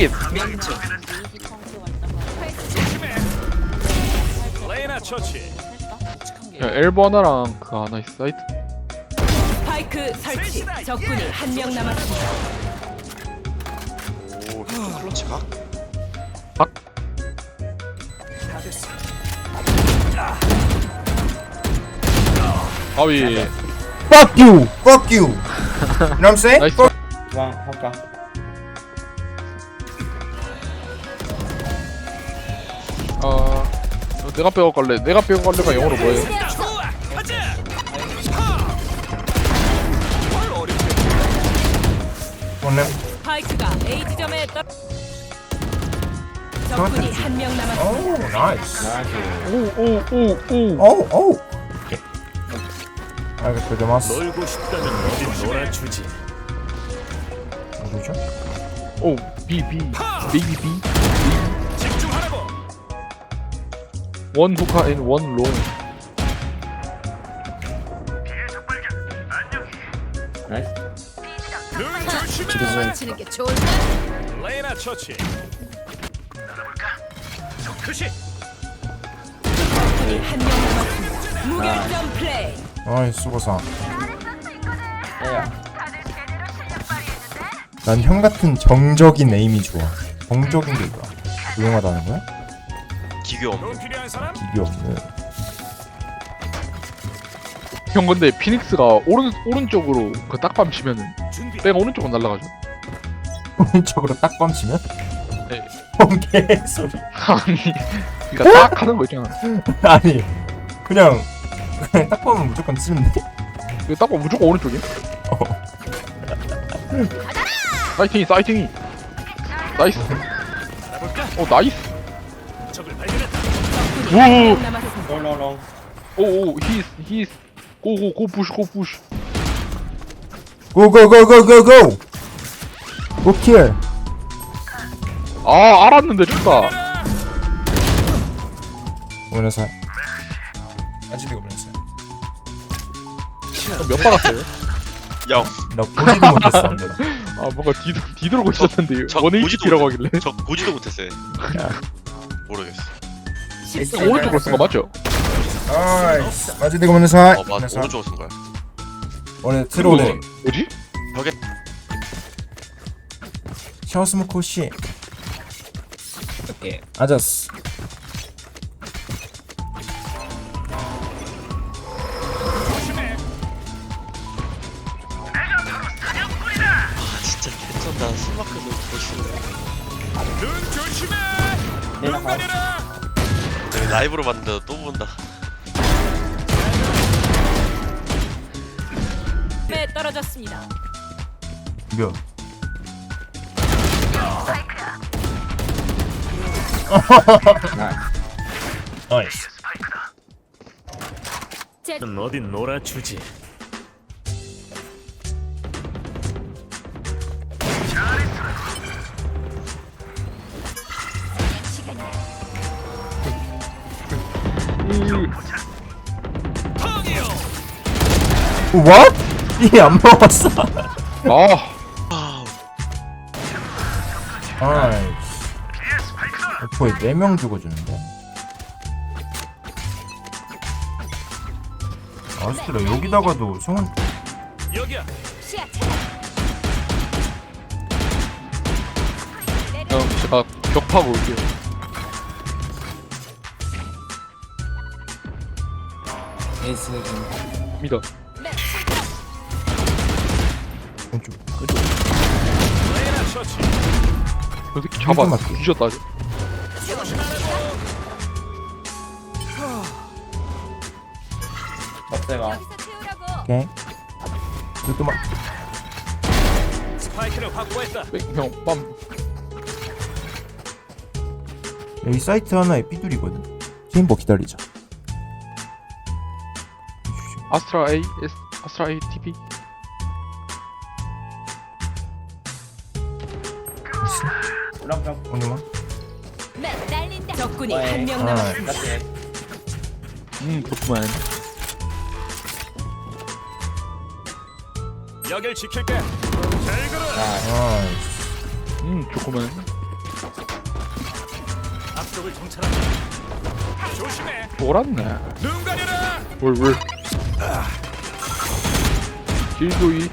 쉿 명중. 레이나 처치. 야 엘보 하나랑 그 하나 있어 사이트 스파이크 설치. 적군이 한 명 남았습니다. 오 클러치 각? 아위 Fuck you! Fuck you! You know what I'm saying? 나이스 주방 할까? 아 내가 빼고 갈래 내가 빼고 갈래가 영어로 뭐예요? lamp. 스파이크가 A 지점에 떨. 적군이 한 명 남았습니다. Nice. 나이스 오오오오 oh. 알겠어, 되마스. 놀고 싶다면 어디 놀아주지. 누구죠? 오 비비 비비 비 집중하라고. 원 후카 앤원 롱. 나이스 눈 조심해. 치는 게 좋을 레이나 처치. 그시. 적군이 한명 남았습니다. 무결점 플레이. 아이, 수고사. 야야 난 형 같은 정적인 에임이 좋아. 정적인 게 좋아. 조용하다는 거야? 기교 없는? 이게 없는. 형 근데 피닉스가 오른 오른쪽으로 그 딱밤 치면은. 내가 오른쪽으로 날라가죠. 오른쪽으로 딱 빰치면? 네. 뭔 개소리. 아니 그러니까 딱 하는 거 있잖아. 아니, 그냥, 그냥 딱 보면 무조건 치면 돼? 그 딱밤 무조건 오른쪽이야. 어. 사이팅이 사이팅이. 나이스. 어 나이스. 적군이 한명 남았습니다. 롱롱롱 오오 히스 히스 고고 고 푸시 고 푸시. Go, go, go, go, go, go! Go kill! 아 알았는데 좋다. 오면서. 아직도 오면서. 몇 받았어요? 야, 나 보지도 못했어. 아 뭔가 뒤돌 뒤돌고 있었는데 저원 보지도 HP라고 하길래 저 보지도 못했어요 모르겠어 오른쪽으로 쓴 거 맞죠? 나이스. 마지막 오면서. 어 맞아 오른쪽으로 쓴 거야 원래 트롤에 뭐지? 샤오스모코 씨. 오케이 아자스. 조심해. 아 진짜 괜찮다 스마크도 보시고 눈 조심해. 눈가 가려라. 네, 라이브로 봤는데 또 본다 에 떨어졌습니다. 몇? 나이스. 넌 어디 놀아주지. What? 이게 안 먹었어. 아 아이씨. 오퍼에 4명 죽어주는데. 아스트라 여기다가도 성은 여기야. 형 제가 격파고 올게요. 에이스 믿어. 왼쪽. 새끼 잡아. 뒤졌다. 아주. 빡세가 오케이. 또 막. 스파이크를 확보했다. 뺑, 형 빰. 여기 사이트 하나에 삐둘이거든. 체인버 기다리자. 아스트라 A S 아스트라 A TV. 오늘만. 적군이 어이. 한 명 아, 남았습니다. 같이 음 좋구만. 여길 지킬게. 잘. 자 아이씨. 음 좋구만. 앞쪽을 정찰한다. 조심해. 돌았네 눈 가려라. 뭘뭘 길조이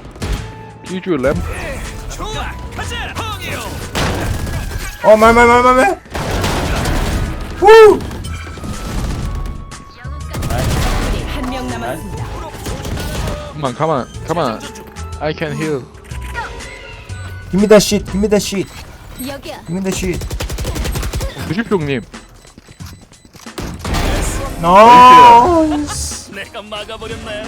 길조이 램좋 어, 말, 말, 말, 말, 말. 후! 적군이 한명 남았습니다. 가만 가만 가만 I can heal Give me that shit, give me that shit, 여기야. give me that shit. 드실평님 나이스. 내가 막아버렸네.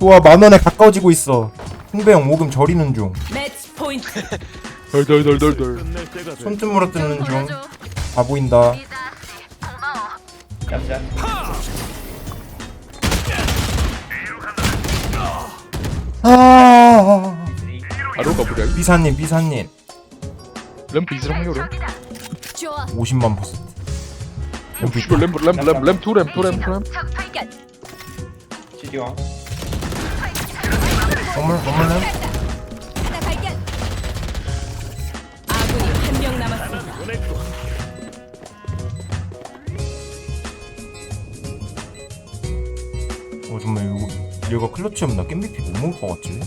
좋아, 만 원에 가까워지고 있어. 홍배형 오금 저리는 중. 매치 포인트. 덜덜덜덜덜 끝낼 때가 돼. 손좀 물어 뜯는 중. 다 보인다. 짭짭 아, 보자 비사님, 비사님. 램프 확률은 좋아. 50만 퍼센트. 램프 씨발 램프 램프 램프 램프 투 램프 투 램프 투 램프 발견. 시디왕 선물, 선물 램. 하 얘가 클러치 하면 나 겜비피 못 먹을 것 같지?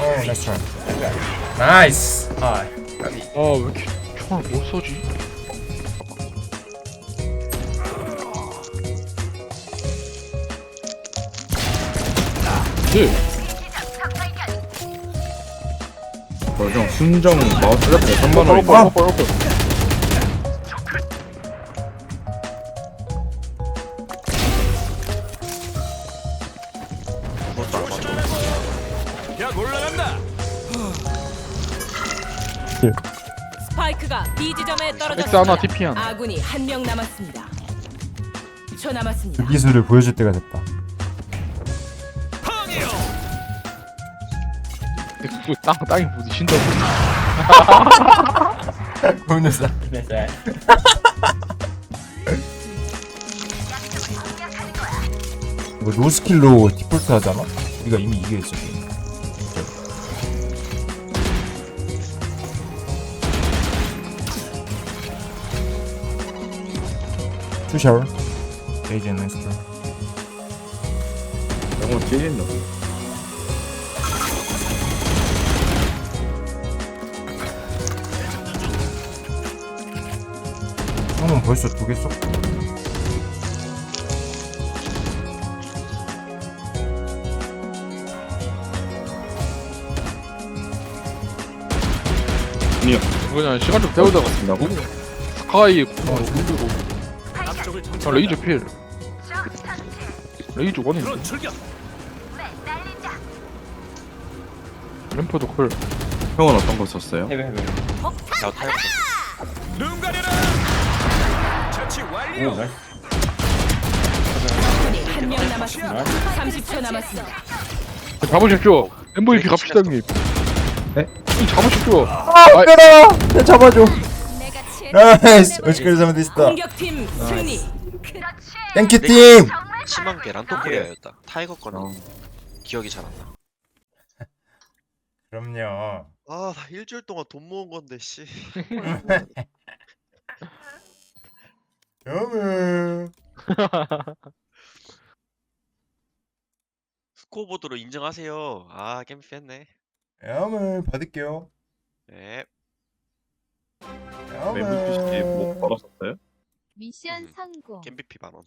어, 나이스 트라이. 나이스. 아, 아왜 이렇게 총을 못 쏘지 네 버전 순정 마우스 랩 3만 오빠 원 스파이크가 B 지점에 떨어졌습니다. TP 하나 아군이 한 명 남았습니다. 초 남았습니다. 그 기술을 보여줄 때가 됐다. 그땅 땅이 부딪힌다 보여줬어. 네 이거 노스킬로 디폴트 하잖아? 우리가 이미 이겨있어. 게임. 투샤워. 에이지 앤 넥스트. 영어 찔린다 형은 벌써 두 개 썼고. 아니요 그냥 시간 좀 때우다가 스카이 어 문들고 아 정찰한다. 레이저 필 레이저 원인 드론 출격. 램프도 클 형은 어떤 거 썼어요? 해배 해배 눈 가려라. 처치 오 완료. 나이스 아군이 한명 남았습니다. 30초 남았습니다. 잡으십시오 MVP 갑시다 형님 네? 형 잡으십시오 아, 빼라! 내 잡아줘. 나이스! 어시까지 잡으면 됐다. 공격팀 승리. 땡큐 팀! 심한 게 란토코리아였다. 타이거 거는 기억이 잘 안 나. 그럼요. 아, 나 일주일 동안 돈 모은 건데 씨. 여무. 스코어보드로 인증하세요. 아, 게임 했네. 여무 받을게요. 네. 여무. MVP 목 걸었었어요? 미션 성공. 게임 BP 만 원.